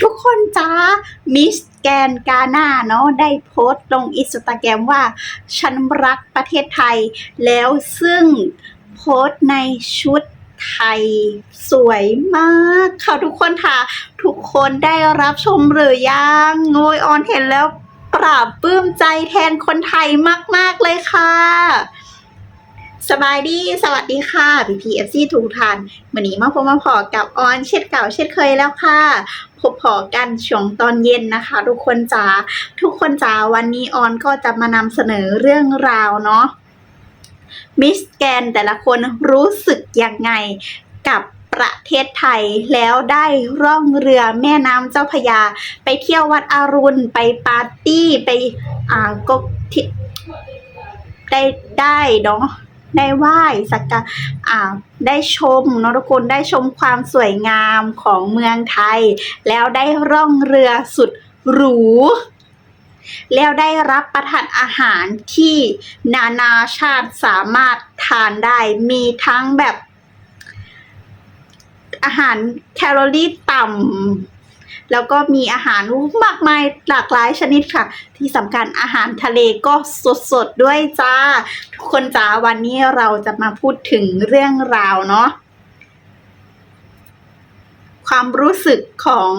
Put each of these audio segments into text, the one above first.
ทุกคนจ้ามิสแกนกาหน้าเนาะได้โพสต์ลงอินสตาแกรมว่า ฉันรักประเทศไทย แล้วซึ่งโพสต์ในชุดไทยสวยมากค่ะทุกคนค่ะ ทุกคนได้รับชมหรือยังโงยออนเห็นแล้วปราบปลื้มใจแทนคนไทยมาก ๆ เลยค่ะ สบายดี สวัสดีค่ะพี่พีเอฟซีทุกท่านวันนี้มาพบมาพอกับออนเช่นเก่าเช่นเคยแล้วค่ะพบพอกันช่วงตอนเย็นนะคะ ทุกคนจ๋าทุกคนจ๋าวันนี้ออนก็จะมานำเสนอเรื่องราวเนาะมิสแกนแต่ละคนรู้สึกยังไงกับประเทศไทยแล้วได้ร่องเรือแม่น้ำเจ้าพระยา ไปเที่ยววัดอรุณ ไปปาร์ตี้ไปอ่าก็ที่ได้ได้เนาะ ได้ไหว้สักการอ่าได้ชมนอะทุกคนได้ชมความสวยงามของเมืองไทย แล้วได้ร่องเรือสุดหรูแล้วได้รับประทานอาหารที่นานาชาติสามารถทานได้มีทั้งแบบอาหารแคลอรี่ต่ำ แล้วก็มีอาหารมากมายหลากหลายชนิดค่ะ ที่สำคัญอาหารทะเลก็สดๆด้วยจ้า ทุกคนจ้าวันนี้เราจะมาพูดถึงเรื่องราวเนาะความรู้สึกของ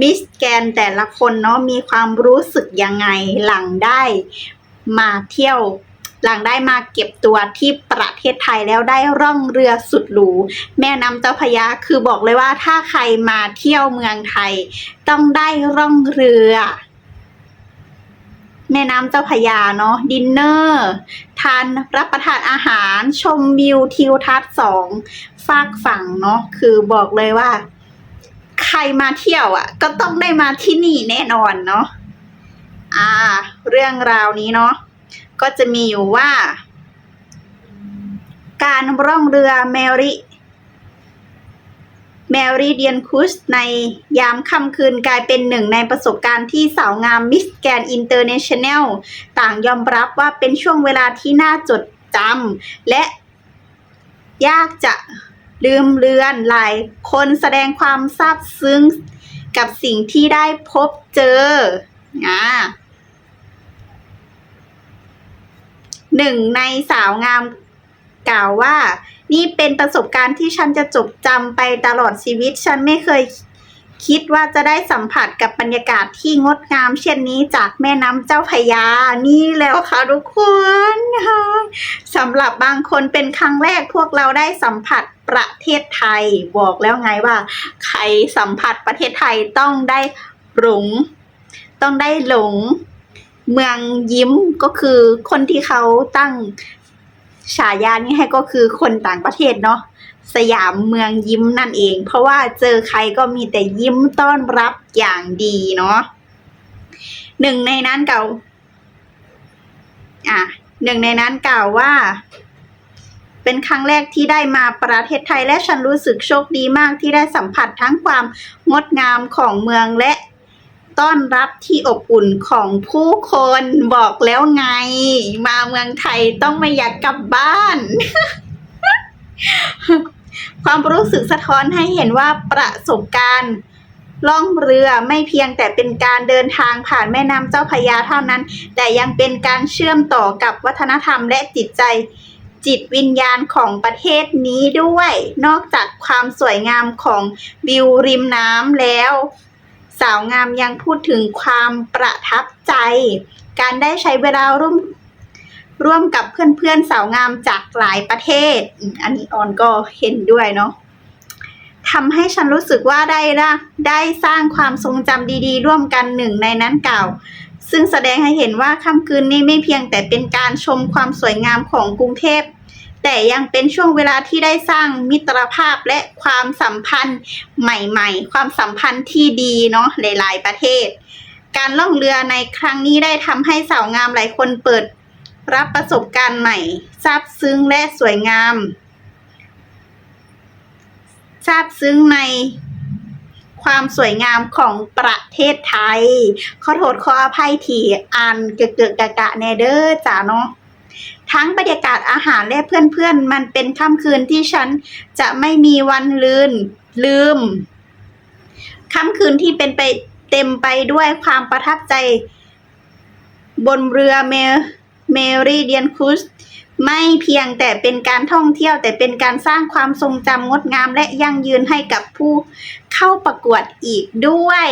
มิสแกนแต่ละคนเนาะมีความรู้สึกยังไงหลังได้มาเที่ยว หลังได้มาเก็บตัวที่ประเทศไทยแล้วได้ร่องเรือสุดหรูแม่น้ำเจ้าพยาคือบอกเลยว่าถ้าใครมาเที่ยวเมืองไทย ต้องได้ร่องเรือแม่น้ำเจ้าพยาเนาะดินเนอร์ทานรับประทานอาหาร ชมวิวทิวทัศน์สองฝากฝั่งเนาะคือบอกเลยว่า ใครมาเที่ยวอะ ก็ต้องได้มาที่นี่แน่นอนเนาะอ่า เรื่องราวนี้เนาะ ก็จะมีอยู่ว่า การร่องเรือแมริแมรี่เดียนคุชในยามค่ำคืนกลายเป็นหนึ่งในประสบการณ์ที่สาวงามมิสแกนอินเตอร์เนชั่นแนลต่างยอมรับว่าเป็นช่วงเวลาที่น่าจดจำและยากจะลืมเลือนหลายคนแสดงความซาบซึ้งกับสิ่งที่ได้พบเจออ่า หนึ่งในสาวงามกล่าวว่า นี่เป็นประสบการณ์ที่ฉันจะจดจำไปตลอดชีวิต ฉันไม่เคยคิดว่าจะได้สัมผัสกับบรรยากาศที่งดงาม เช่นนี้จากแม่น้ำเจ้าพยา นี่แล้วค่ะทุกคนค่ะสำหรับบางคนเป็นครั้งแรกพวกเราได้สัมผัสประเทศไทย บอกแล้วไงว่า ใครสัมผัสประเทศไทยต้องได้หลงต้องได้หลง เมืองยิ้มก็คือคนที่เขาตั้งฉายานี้ให้ก็คือคนต่างประเทศเนาะสยามเมืองยิ้มนั่นเอง เพราะว่าเจอใครก็มีแต่ยิ้มต้อนรับอย่างดีเนาะหนึ่งในนั้นเก่า อะหนึ่งในนั้นกล่าวว่า เป็นครั้งแรกที่ได้มาประเทศไทยและฉันรู้สึกโชคดีมากที่ได้สัมผัสทั้งความงดงามของเมืองและ ต้อนรับที่อบอุ่นของผู้คนบอกแล้วไง มาเมืองไทยต้องไม่อยากกลับบ้าน ความรู้สึกสะท้อนให้เห็นว่าประสบการณ์ล่องเรือไม่เพียงแต่เป็นการเดินทางผ่านแม่น้ำเจ้าพยาเท่านั้น แต่ยังเป็นการเชื่อมต่อกับวัฒนธรรมและจิตใจ จิตวิญญาณของประเทศนี้ด้วย นอกจากความสวยงามของวิวริมน้ำแล้ว สาวงามยังพูดถึงความประทับใจ การได้ใช้เวลาร่วมร่วมกับเพื่อนๆสาวงามจากหลายประเทศ อันนี้ออนก็เห็นด้วยเนาะทำให้ฉันรู้สึกว่าได้ละได้สร้างความทรงจำดีๆ ร่วมกันหนึ่งในนั้นเก่า ซึ่งแสดงให้เห็นว่าค่ำคืนนี้ไม่เพียงแต่เป็นการชมความสวยงามของกรุงเทพ แต่ยังเป็นช่วงเวลาที่ได้สร้างมิตรภาพและความสัมพันธ์ใหม่ๆ ความสัมพันธ์ที่ดีเนาะหลาย ๆ ประเทศ การล่องเรือในครั้งนี้ได้ทำให้สาวงามหลายคนเปิดรับประสบการณ์ใหม่ซาบซึ้งและสวยงามซาบซึ้งในความสวยงามของประเทศไทย ขอโทษขออภัยที่อ่านเกือกๆกะกะแนเดอร์จ้าเนาะ ทั้งบรรยากาศอาหารและเพื่อนๆ มันเป็นค่ำคืนที่ฉันจะไม่มีวันลืนลืม ค่ำคืนที่เป็นไปเต็มไปด้วยความประทับใจ บนเรือเมเมริเดียนคุสไม่เพียงแต่เป็นการท่องเที่ยวแต่เป็นการสร้างความทรงจำงดงาม และยั่งยืนให้กับผู้เข้าประกวดอีกด้วย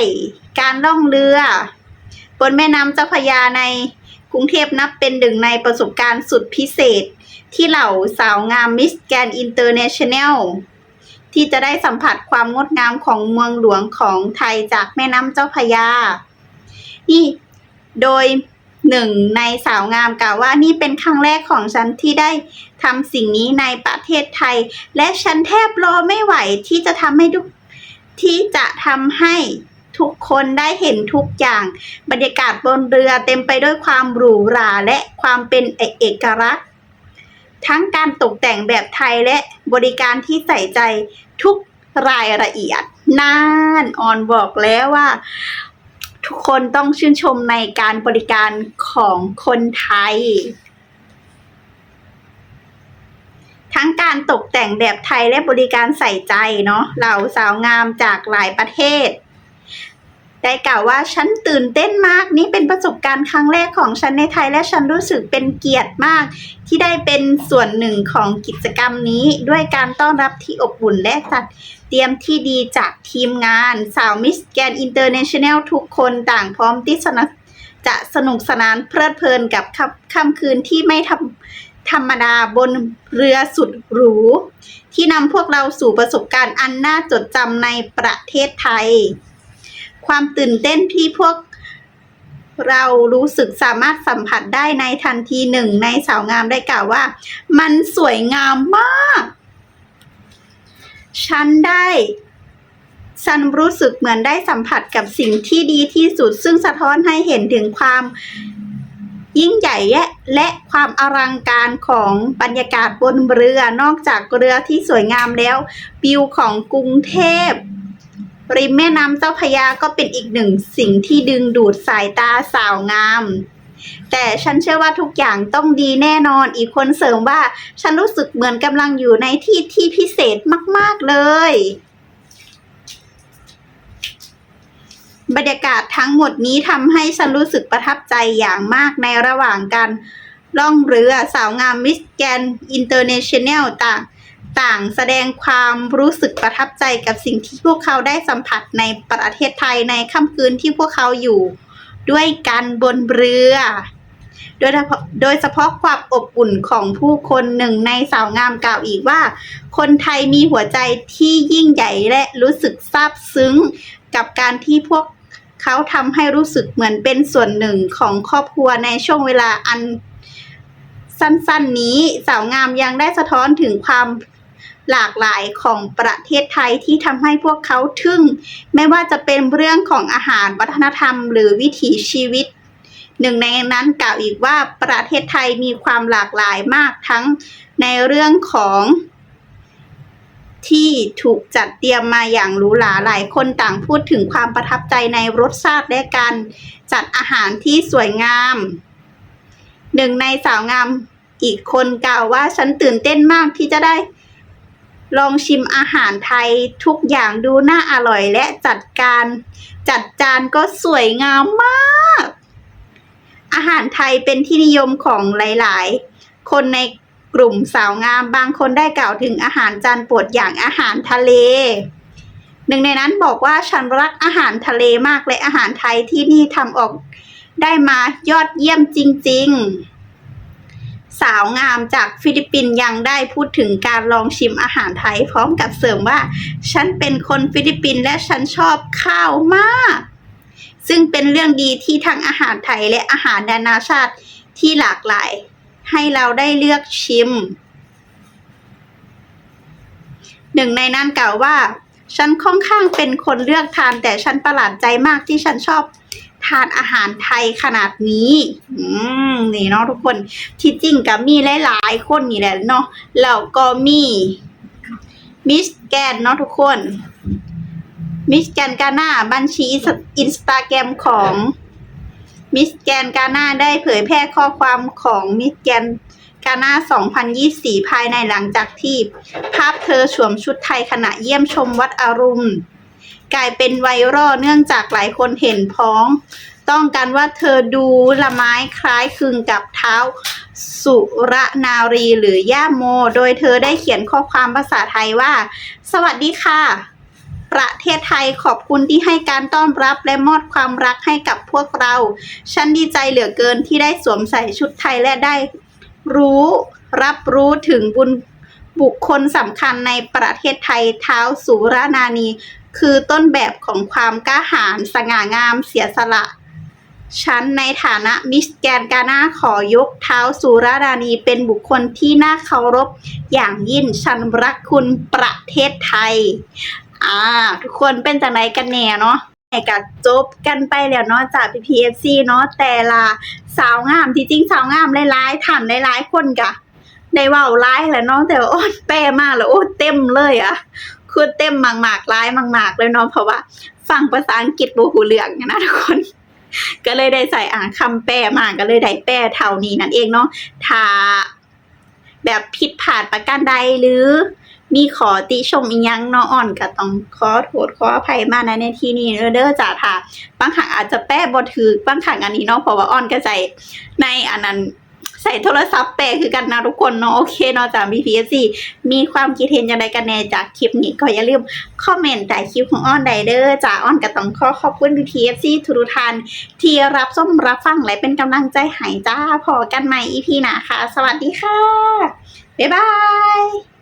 การล่องเรือบนแม่น้ำเจ้าพระยาใน กรุงเทพนับเป็นหนึ่งในประสบการณ์สุดพิเศษ ที่เหล่าสาวงามมิสแกนอินเตอร์เนชั่นแนลที่จะได้สัมผัสความงดงามของเมืองหลวงของไทยจากแม่น้ำเจ้าพยา นี่โดยหนึ่งในสาวงามกล่าวว่านี่เป็นครั้งแรกของฉันที่ได้ทำสิ่งนี้ในประเทศไทย และฉันแทบรอไม่ไหวที่จะทำให้ทุกที่จะทำให้ ทุกคนได้เห็นทุกอย่าง บรรยากาศบนเรือเต็มไปด้วยความหรูหราและความเป็นเอกลักษณ์ ทั้งการตกแต่งแบบไทยและบริการที่ใส่ใจทุกรายละเอียดน่านออนบอกแล้วว่า ทุกคนต้องชื่นชมในการบริการของคนไทย ทั้งการตกแต่งแบบไทยและบริการใส่ใจเนาะเหล่าสาวงามจากหลายประเทศ ได้กล่าวว่าฉันตื่นเต้นมากนี่เป็นประสบการณ์ครั้งแรกของฉันในไทยและฉันรู้สึกเป็นเกียรติมาก ที่ได้เป็นส่วนหนึ่งของกิจกรรมนี้ ด้วยการต้อนรับที่อบอุ่นและจัดเตรียมที่ดีจากทีมงานสาวมิสแกนอินเตอร์เนชั่นแนลทุกคนต่างพร้อมที่สนับจะสนุกสนานเพลิดเพลินกับค่ำค่ำคืนที่ไม่ทำธรรมดาบนเรือสุดหรู ที่นำพวกเราสู่ประสบการณ์อันน่าจดจำในประเทศไทย ความตื่นเต้นที่พวกเรารู้สึกสามารถสัมผัสได้ในทันทีหนึ่งในสาวงามได้กล่าวว่า มันสวยงามมาก ฉันได้ ฉันรู้สึกเหมือนได้สัมผัสกับสิ่งที่ดีที่สุด ซึ่งสะท้อนให้เห็นถึงความยิ่งใหญ่และและความอลังการของบรรยากาศบนเรือนอกจากเรือที่สวยงามแล้ววิวของกรุงเทพ ริมแม่น้ำเจ้าพยาก็เป็นอีกหนึ่งสิ่งที่ดึงดูดสายตาสาวงาม แต่ฉันเชื่อว่าทุกอย่างต้องดีแน่นอนอีกคนเสริมว่า ฉันรู้สึกเหมือนกำลังอยู่ในที่ที่พิเศษมาก ๆ เลย บรรยากาศทั้งหมดนี้ทำให้ฉันรู้สึกประทับใจอย่างมากในระหว่างการล่องเรือสาวงามมิสแกนอินเตอร์เนชั่นแนลต่าง ต่างแสดงความรู้สึกประทับใจกับสิ่งที่พวกเขาได้สัมผัสในประเทศไทยในค่ำคืนที่พวกเขาอยู่ด้วยกันบนเรือ โดยเฉพาะโดยเฉพาะความอบอุ่นของผู้คนหนึ่งในสาวงามกล่าวอีกว่า คนไทยมีหัวใจที่ยิ่งใหญ่และรู้สึกซาบซึ้งกับการที่พวกเขาทำให้รู้สึกเหมือนเป็นส่วนหนึ่งของครอบครัวในช่วงเวลาอัน สั้นๆนี้ สาวงามยังได้สะท้อนถึงความหลากหลายของประเทศไทยที่ทำให้พวกเขาทึ่ง ไม่ว่าจะเป็นเรื่องของอาหารวัฒนธรรม หรือวิถีชีวิต หนึ่งในนั้นกล่าวอีกว่าประเทศไทยมีความหลากหลายมากทั้งในเรื่องของที่ถูกจัดเตรียมมาอย่างหรูหราหลายคนต่างพูดถึงความประทับใจในรสชาติและการจัดอาหารที่สวยงาม หนึ่งในสาวงาม อีกคนกล่าวว่าฉันตื่นเต้นมากที่จะได้ ลองชิมอาหารไทยทุกอย่างดูน่าอร่อยและจัดการ จัดจานก็สวยงามมาก อาหารไทยเป็นที่นิยมของหลาย ๆ คนในกลุ่มสาวงามบางคนได้กล่าวถึงอาหารจานโปรดอย่างอาหารทะเล หนึ่งในนั้นบอกว่าฉันรักอาหารทะเลมากและอาหารไทยที่นี่ทำออกได้มายอดเยี่ยมจริง ๆ สาวงามจากฟิลิปปินส์ยังได้พูดถึงการลองชิมอาหารไทย พร้อมกับเสริมว่า ฉันเป็นคนฟิลิปปินส์และฉันชอบข้าวมาก ซึ่งเป็นเรื่องดีที่ทั้งอาหารไทยและอาหารนานาชาติที่หลากหลาย ให้เราได้เลือกชิม หนึ่งในนั้นกล่าวว่า ฉันค่อนข้างเป็นคนเลือกทานแต่ฉันประหลาดใจมากที่ฉันชอบ ทานอาหารไทยขนาดนี้ อืมนี่เนาะทุกคนที่จริงก็มีหลายๆคนนี่แหละเนาะแล้วก็มีมิสแกนเนาะทุกคนมิสแกนกาหน้าบัญชีอินสตาแกรมของมิสแกนกาหน้าได้เผยแพร่ข้อความของมิสแกนกาหน้า 2024 ภายในหลังจากที่ ภาพเธอสวมชุดไทยขณะเยี่ยมชมวัดอารุณ กลายเป็นไวรัลเนื่องจากหลายคนเห็นพ้อง ต้องกันว่าเธอดูละไม้คล้ายคลึงกับเท้าสุรนารีหรือย่าโม โดยเธอได้เขียนข้อความภาษาไทยว่า สวัสดีค่ะ ประเทศไทยขอบคุณที่ให้การต้อนรับและมอบความรักให้กับพวกเรา ฉันดีใจเหลือเกินที่ได้สวมใส่ชุดไทยและได้รู้รับรู้ถึงบุญบุคคลสำคัญในประเทศไทยเท้าสุรนานี คือต้นแบบของความกล้าหาญสง่างามเสียสละ ฉันในฐานะมิสแกนกาน่าขอยกเท้าสุรารานีเป็นบุคคลที่น่าเคารพอย่างยิ่งฉันรักคุณประเทศไทย อ่า ทุกคนเป็นจังไรกันแน่เนาะแห่กัจบกันไปแล้วเนาะจาก PPFC เนาะแต่ละสาวงามที่จริงสาวงามหลายๆท่านหลายๆคนกะได้ว้าหลายแหละเนาะแต่ว่าโอ้แปลมากแล้วโอ้เต็มเลยอะ คือเต็มมากๆหลายมากๆเลยเนาะเพราะว่าฟังภาษาอังกฤษบ่ฮู้เรื่องนะทุกคน ก็เลยได้ใส่อ่านคำแปลมาก็เลยได้แปลเท่านี้นั่นเองเนาะถ้าแบบผิดพลาดประการใดหรือมีขอติชมอีหยังเนาะอ่อนก็ต้องขอโทษขออภัยมาณในที่นี้เด้อจ้าค่ะบางครั้งอาจจะแปลบ่ถูกบางครั้งอันนี้เนาะเพราะว่าอ่อนก็ใส่ในอันนั้น ใส่โทรศัพท์แปลคือกันนะทุกคนเนาะโอเคเนาะจาก BPSC มีความคิดเห็นอย่างไรกันแน่จากคลิปนี้ก็อย่าลืมคอมเมนต์ใต้คลิปของอ้อนไดเดอร์จากอ้อนก็ต้องขอขอบคุณ BPSC ทุกท่านที่รับส้มรับฟังและเป็นกำลังใจหายจ้าพอกันใหม่ EP หน้าค่ะ สวัสดีค่ะ บ๊ายบาย